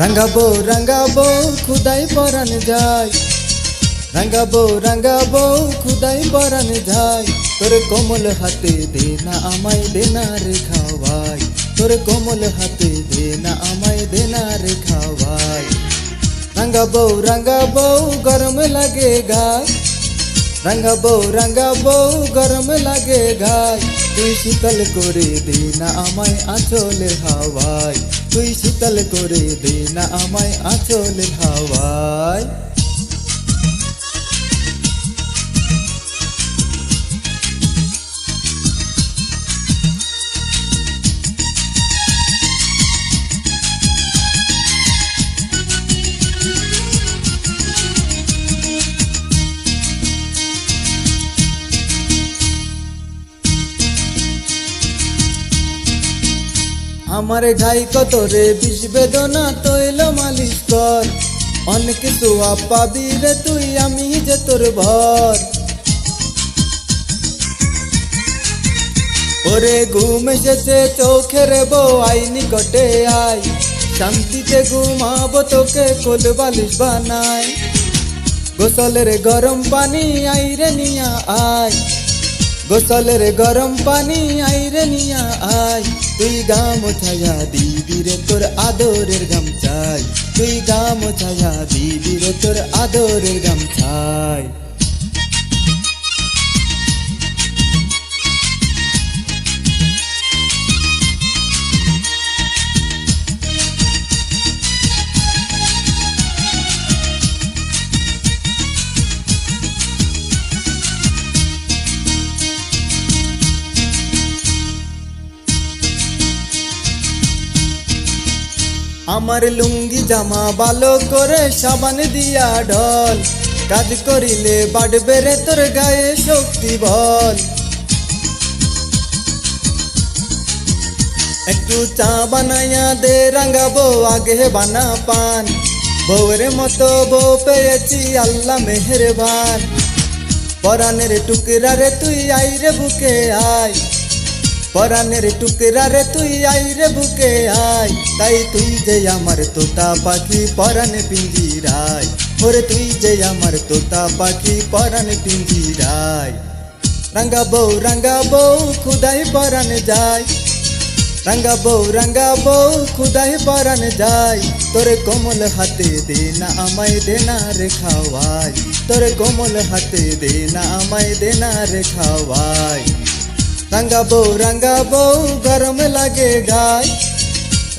রাঙ্গাবো রাঙ্গাবো, খুদাই পরান যায় রাঙ্গাবো রাঙ্গাবো, খুদাই পরান যায় তোর কোমল হাতে দে না আমায় দে না রে খাওয়াই। তোর কোমল হাতে দে না আমায় দে না রে খাওয়াই। রাঙ্গাবো রাঙ্গাবো, গরম লাগে গায় রাঙ্গাবো রাঙ্গাবো গরম লাগে গায় তুই শীতল করে দে না আমায় আঁচলের হাওয়ায়। তুই শীতল করে দে না আমায় আঁচলের হাওয়ায়। আমার ঢাই কত রে? বিষ বেদনা তৈল মালিশ কর। অনেক সোয়া পাবি রে তুই, আমি যে তোর ভর। ওরে ঘুম এসেছে, চোখের বউ আই, নিকটে আয় শান্তিতে ঘুমাবো তোকে কোল বালিশ বানাই। গোসলের গরম পানি আইরে নিয়া আয়। গোসলের গরম পানি আইরে নিয়া আই। তুই গাম ছায়া দিবি রে, তোর আদরের গামছাই। তুই গাম ছায়া দিবি রে, তোর আদরের গামছাই। আমার লুঙ্গি জামা ভালো করে সাবান দিয়া ঢল। কাজ করিলে বাড়বে রে তোর গায়ে শক্তি বল। একটু চা বানাইয়া দে, রাঙাবো, আগে বানা পান। বউয়ের মতো বউ পেয়েছি, আল্লাহ মেহেরবান। পরানের টুকরা রে তুই আইরে বুকে আয়। পরানের টুকরা রে তুই আইরে বুকে আয় তাই তুই যে আমার তোতা পাখি পরানে পিঞ্জিরায় ওরে তুই যে আমার তোতা পাখি পরানে পিঞ্জিরায় রাঙ্গা বউ রাঙ্গা বউ খুদাই পরান যায় রাঙ্গা বউ রাঙ্গা বউ খুদাই পরান যায় তোরে কোমল হাতে দে না আমায় দে না রে খাওয়াই। তোরে কোমল হাতে দে না আমায় দে না রে খাওয়াই। রাঙ্গাবো রাঙ্গাবো গরম লাগে গায়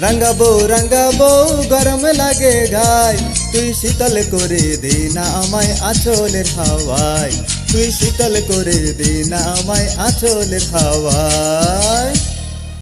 রাঙ্গাবো রাঙ্গাবো গরম লাগে গায় তুই শীতল করে দে না আমায় আঁচলের হাওয়ায় তুই শীতল করে দে না আমায় আঁচলের হাওয়ায়